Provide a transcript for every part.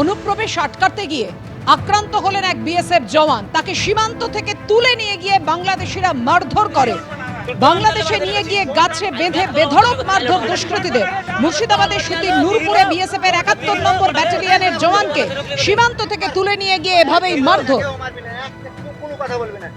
অনুপ্রবেশ আটকাতে গিয়ে আক্রান্ত হলেন এক বিএসএফ জওয়ান। তাকে সীমান্ত থেকে তুলে নিয়ে গিয়ে বাংলাদেশিরা মারধর করে। বাংলাদেশে নিয়ে গিয়ে গাছে বেঁধে বেধড়ক মারধর দুষ্কৃতীদের। মুর্শিদাবাদের সুতির নূরপুরে বিএসএফ এর একাত্তর নম্বর ব্যাটালিয়নের জওয়ানকে সীমান্ত থেকে তুলে নিয়ে গিয়ে এভাবেই মারধর। কথা বলবে না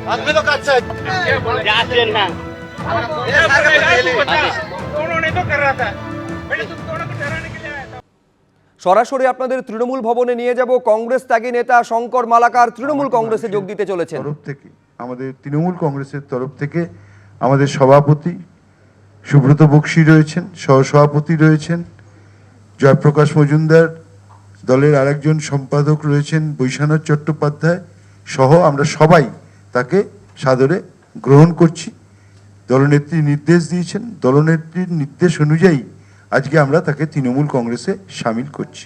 করে ধরলো আদমি লোক আছে যাচ্ছেন না ये सारे पहले दोनों ने तो कर रहा था पहले तुम दोनों को डराने के लिए आया था সরাসরি আপনাদের তৃণমূল ভবনে নিয়ে যাব কংগ্রেস ত্যাগী নেতা শঙ্কর মালাকার তৃণমূল কংগ্রেসে যোগ দিতে চলেছেন তরফ থেকে আমাদের তৃণমূল কংগ্রেসের তরফ থেকে আমাদের সভাপতি সুব্রত বক্সি রয়েছেন সহসভাপতি রয়েছেন জয়প্রকাশ মজুমদার দলের আরেকজন সম্পাদক রয়েছেন বৈশানাথ চট্টোপাধ্যায় সহ আমরা সবাই তাকে সাদরে গ্রহণ করছি। দলনেত্রী নির্দেশ দিয়েছেন। দলনেত্রীর নির্দেশ অনুযায়ী আজকে আমরা তাকে তৃণমূল কংগ্রেসে সামিল করছি।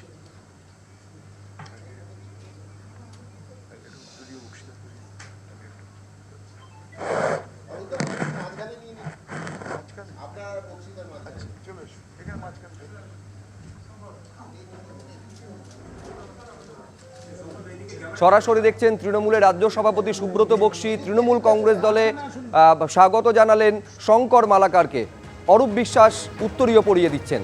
সরাসরি দেখছেন তৃণমূলের রাজ্য সভাপতি সুব্রত বক্সি, তৃণমূল কংগ্রেস দলে স্বাগত জানালেন শঙ্কর মালাকারকে। অরূপ বিশ্বাস উত্তরীয় পড়িয়ে দিচ্ছেন।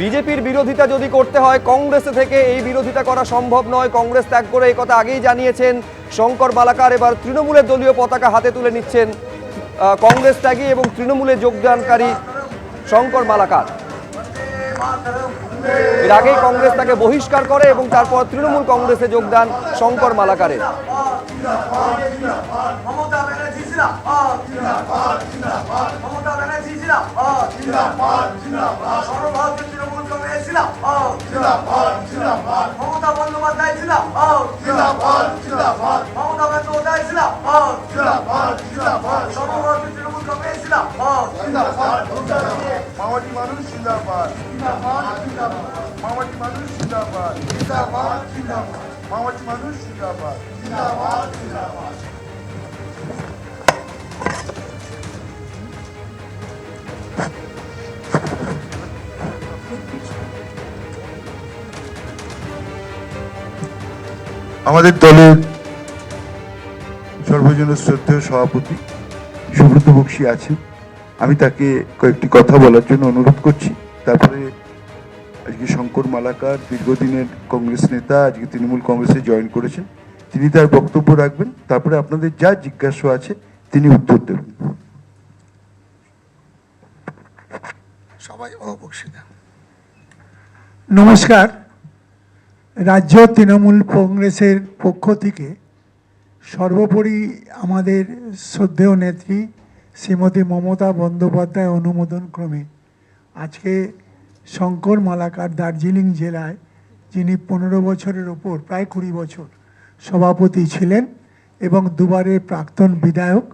বিজেপির বিরোধিতা যদি করতে হয়, কংগ্রেসে থেকে এই বিরোধিতা করা সম্ভব নয়। কংগ্রেস ত্যাগ করে এই কথা আগেই জানিয়েছেন শঙ্কর মালাকার। এবার তৃণমূলের দলীয় পতাকা হাতে তুলে নিচ্ছেন কংগ্রেস ত্যাগী এবং তৃণমূলে যোগদানকারী শঙ্কর মালাকার। এর আগেই কংগ্রেস তাকে বহিষ্কার করে এবং তারপর তৃণমূল কংগ্রেসে যোগদান শঙ্কর মালাকারের। মামাটি মানুষ জিন্দাবাদ মামাটি মানুষ জিন্দাবাদ জিন্দাবাদ জিন্দাবাদ মামাটি মানুষ জিন্দাবাদ জিন্দাবাদ জিন্দাবাদ আমাদের দলের সর্বজন শ্রদ্ধেয় সভাপতি সুব্রত বক্সি আছেন। আমি তাকে কয়েকটি কথা বলার জন্য অনুরোধ করছি। তারপরে আজকে শঙ্কর মালাকার দীর্ঘদিনের কংগ্রেস নেতা আজকে তৃণমূল কংগ্রেসে জয়েন করেছেন। তিনি তার বক্তব্য রাখবেন। তারপরে আপনাদের যা জিজ্ঞাসা আছে তিনি উত্তর দেবেন। সবাই নমস্কার। রাজ্য তৃণমূল কংগ্রেসের পক্ষ থেকে সর্বোপরি আমাদের শ্রদ্ধেয় নেত্রী শ্রীমতী মমতা বন্দ্যোপাধ্যায় অনুমোদন ক্রমে। আজকে শঙ্কর মালাকার দার্জিলিং জেলায়, যিনি পনেরো বছরের ওপর, প্রায় কুড়ি বছর সভাপতি ছিলেন এবং দুবারের প্রাক্তন বিধায়ক,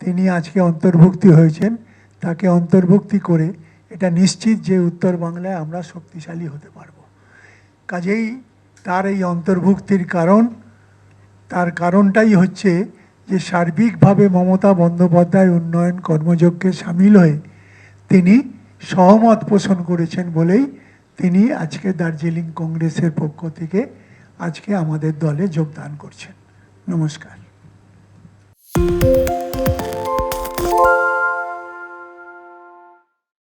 তিনি আজকে অন্তর্ভুক্তি হয়েছেন। তাকে অন্তর্ভুক্তি করে এটা নিশ্চিত যে উত্তর বাংলায় আমরা শক্তিশালী হতে পারব। কাজেই তার এই অন্তর্ভুক্তির কারণ তার কারণটাই হচ্ছে যে সার্বিকভাবে মমতা বন্দ্যোপাধ্যায় উন্নয়ন কর্মযজ্ঞে সামিল হয়ে তিনি সহমত পোষণ করেছেন বলেই তিনি আজকে দার্জিলিং কংগ্রেসের পক্ষ থেকে আজকে আমাদের দলে যোগদান করছেন। নমস্কার।